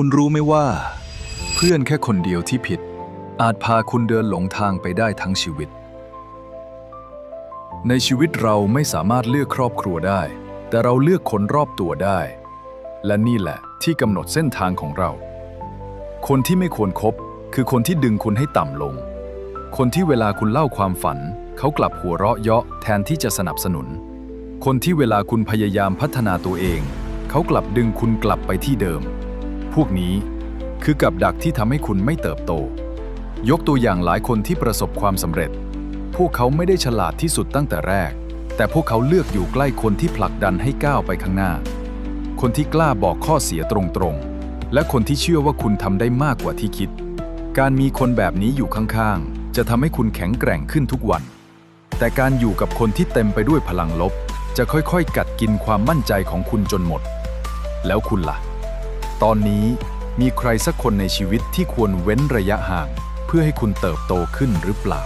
คุณรู้ไหมว่า เพื่อนแค่คนเดียวที่ผิด อาจพาคุณเดินหลงทางไปได้ทั้งชีวิต ในชีวิตเราไม่สามารถเลือกครอบครัวได้ แต่เราเลือกคนรอบตัวได้ และนี่แหละที่กำหนดเส้นทางของเรา คนที่ไม่ควรครบคือคนที่ดึงคุณให้ต่ำลง คนที่เวลาคุณเล่าความฝัน เขากลับหัวเราะเยาะแทนที่จะสนับสนุน คนที่เวลาคุณพยายามพัฒนาตัวเอง เขากลับดึงคุณกลับไปที่เดิม วกนี้ คือกับดักที่ทำให้คุณไม่เติบโต ยกตัวอย่างหลายคนที่ประสบความสำเร็จ พวกเขาไม่ได้ฉลาดที่สุดตั้งแต่แรก แต่พวกเขาเลือกอยู่ใกล้คนที่ผลักดันให้ก้าวไปข้างหน้า คนที่กล้าบอกข้อเสียตรงๆ และคนที่เชื่อว่าคุณทำได้มากกว่าที่คิด การมีคนแบบนี้อยู่ข้างๆ จะทำให้คุณแข็งแกร่งขึ้นทุกวัน แต่การอยู่กับคนที่เต็มไปด้วยพลังลบ จะค่อยๆ กัดกินความมั่นใจของคุณจนหมด แล้วคุณล่ะ ตอนนี้มีใครสักคนในชีวิตที่ควรเว้นระยะห่าง เพื่อให้คุณเติบโตขึ้นหรือเปล่า